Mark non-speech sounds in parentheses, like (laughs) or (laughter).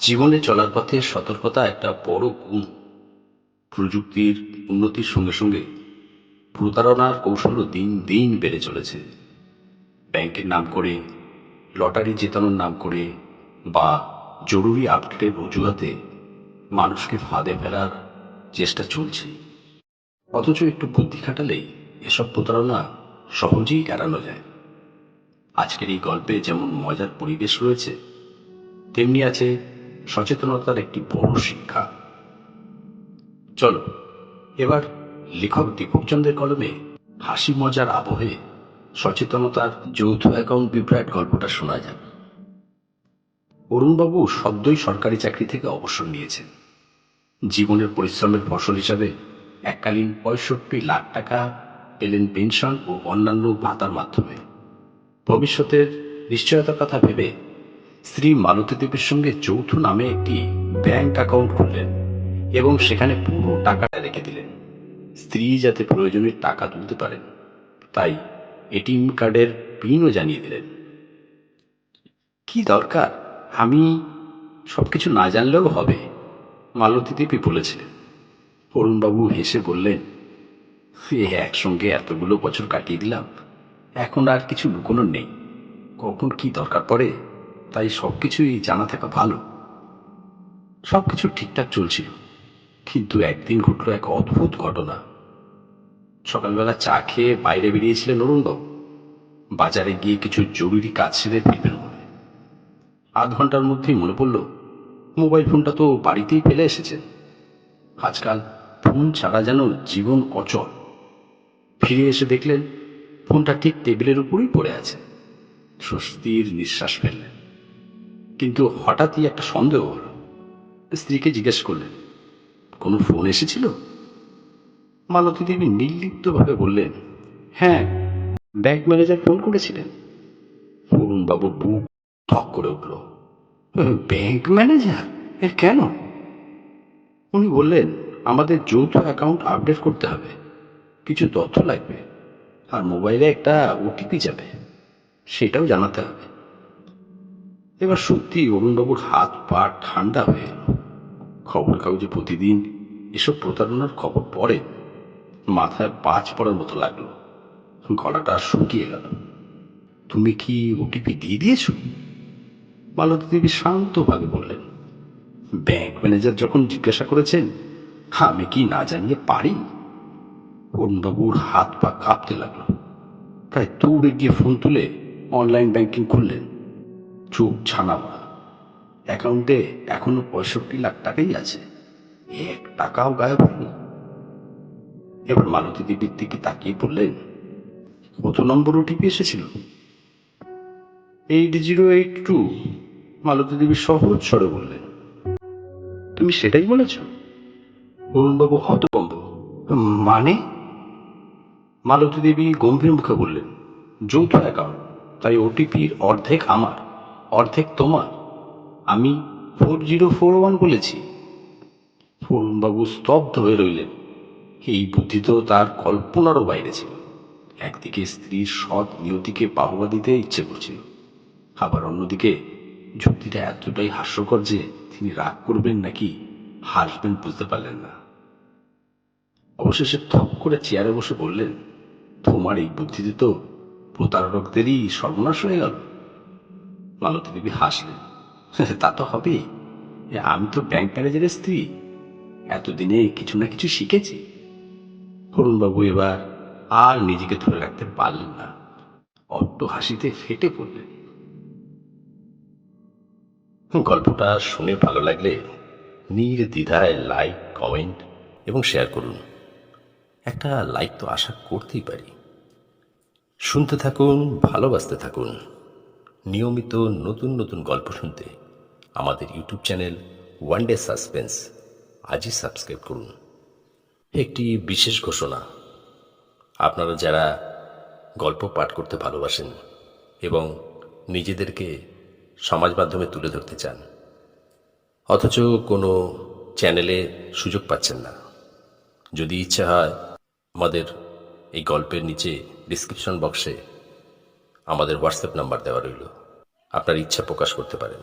জীবনে চলার পথে সতর্কতা একটা বড় গুণ। প্রযুক্তির উন্নতির সঙ্গে সঙ্গে প্রতারণার কৌশলও দিন দিন বেড়ে চলেছে। ব্যাংকের নাম করে, লটারি জেতানোর নাম করে বা জরুরি আপডেটের অজুহাতে মানুষকে ফাঁদে ফেলার চেষ্টা চলছে। অথচ একটু বুদ্ধি খাটালেই এসব প্রতারণা সহজেই এড়ানো যায়। আজকের এই গল্পে যেমন মজার পরিবেশ রয়েছে, তেমনি আছে সচেতনতার একটি বড় শিক্ষা। চলো, এবার লেখক দীপকচন্দ্রের কলমে হাসি মজার আবহে সচেতনতার যৌথ অ্যাকাউন্ট বিভ্রাট গল্পটা শোনা যাক। অরুণবাবু সদ্যই সরকারি চাকরি থেকে অবসর নিয়েছেন। জীবনের পরিশ্রমের ফসল হিসাবে এককালীন পঁয়ষট্টি লাখ টাকা পেলেন পেনশন ও অন্যান্য ভাতার মাধ্যমে। ভবিষ্যতের নিশ্চয়তার কথা ভেবে স্ত্রী মালতী দেবীর সঙ্গে যৌথ নামে একটি ব্যাংক অ্যাকাউন্ট খুললেন এবং সেখানে পুরো টাকাটা রেখে দিলেন। স্ত্রী যাতে প্রয়োজনে টাকা তুলতে পারেন, তাই এটিএম কার্ডের পিনও জানিয়ে দিলেন। কি দরকার? আমি সবকিছু না জানলেও হবে মালতী দেবী বলেছিলেন। অরুণবাবু হেসে বললেন, এ একসঙ্গে এতগুলো বছর কাটিয়ে দিলাম, এখন আর কিছু লুকোনোর নেই। কখন কি দরকার পড়ে তাই সব কিছুই জানা থাকা ভালো। সব কিছু ঠিকঠাক চলছিল। কিন্তু একদিন ঘটলো এক অদ্ভুত ঘটনা। সকালবেলা চা খেয়ে বাইরে বেরিয়েছিলেন অরুণবাবু। বাজারে গিয়ে কিছু জরুরি কাজ সেরে ফিরবেন বলে। আধ ঘণ্টার মধ্যেই মনে পড়ল, মোবাইল ফোনটা তো বাড়িতেই ফেলে এসেছেন আজকাল ফোন ছাড়া যেন জীবন অচল। ফিরে এসে দেখলেন, ফোনটা ঠিক টেবিলের উপরই পড়ে আছে। স্বস্তির নিঃশ্বাস ফেললেন। কিন্তু হঠাৎই একটা সন্দেহ হলো। স্ত্রীকে জিজ্ঞেস করলেন, কোনো ফোন এসেছিল? মালতী দেবী নির্লিপ্তভাবে বললেন হ্যাঁ ব্যাংক ম্যানেজার ফোন করেছিলেন। অরুণবাবু বুক ঠক করে উঠল। Bank manager? এর কেন? উনি বললেন, আমাদের যৌথ অ্যাকাউন্ট আপডেট করতে হবে। কিছু তথ্য লাগবে, আর মোবাইলে একটা ওটিপি যাবে, সেটাও জানাতে হবে। এবার সত্যি অরুণবাবুর হাত পা ঠান্ডা হয়ে এলো। খবর কাগজে প্রতিদিন এসব প্রতারণার খবর পড়ে মাথায় পাঁচ পড়ার মতো লাগল। গলাটা শুকিয়ে গেল। তুমি কি ওটিপি দিয়ে দিয়েছ? মালতী দেবী শান্তভাবে বললেন, ব্যাংক ম্যানেজার যখন জিজ্ঞাসা করেছেন, আমি কি না জানিয়ে পারি? অরুণবাবুর হাত পা কাঁপতে লাগল। প্রায় দৌড়ে গিয়ে ফোন তুলে অনলাইন ব্যাংকিং করলেন চোখ ছানা মারা অ্যাকাউন্টে এখনও পঁয়ষট্টি লাখ টাকাই আছে। এক টাকাও গায়েব হয়নি। এবার মালতী দেবীর দিকে তাকিয়ে বললেন, কত নম্বর ওটিপি এসেছিল? Eight zero eight two, Malati Debi সহজ স্বরে বললেন। তুমি সেটাই বলেছ? অরুণবাবু হতভম্ব। মানে? মালতী দেবী গম্ভীর মুখে বললেন, যৌথ অ্যাকাউন্ট, তাই ওটিপির অর্ধেক আমার। অর্ধেক তোমার। আমি ফোর জিরো ফোর ওয়ান বলেছি। অরুণবাবু স্তব্ধ হয়ে রইলেন। এই বুদ্ধি তো তার কল্পনারও বাইরে ছিল। একদিকে স্ত্রীর সৎ নিয়তিকে বাহবা দিতে ইচ্ছে করছিল। আবার অন্যদিকে যুক্তিটা এতটাই হাস্যকর যে তিনি রাগ করবেন নাকি হাসবেন বুঝতে পারলেন না। অবশেষে থপ করে চেয়ারে বসে বললেন, তোমার এই বুদ্ধিতে তো প্রতারকদেরই সর্বনাশ হয়ে গেল। মালতী দেবী হাসলেন। (laughs) তা তো হবেই। আমি তো ব্যাংক ম্যানেজারের স্ত্রী। এতদিনে কিছু না কিছু শিখেছি। অরুণবাবু এবার আর নিজেকে ধরে রাখতে পারলেন না। অট্ট হাসিতে ফেটে পড়লেন। গল্পটা শুনে ভালো লাগলে নির্দ্বিধায় লাইক কমেন্ট এবং শেয়ার করুন। একটা লাইক তো আশা করতেই পারি। শুনতে থাকুন, ভালোবাসতে থাকুন। নিয়মিত নতুন নতুন গল্প শুনতে আমাদের YouTube channel one day suspense আজই সাবস্ক্রাইব করুন। একটি বিশেষ ঘোষণা, আপনারা যারা গল্প পাঠ করতে ভালোবাসেন এবং নিজেদেরকে সমাজ মাধ্যমে তুলে ধরতে চান, অথচ কোনো চ্যানেলে সুযোগ পাচ্ছেন না, যদি ইচ্ছা হয় আমাদের এই গল্পের নিচে ডিসক্রিপশন বক্সে আমাদের হোয়াটসঅ্যাপ নাম্বার দেওয়া রইল। আপনার ইচ্ছা প্রকাশ করতে পারেন।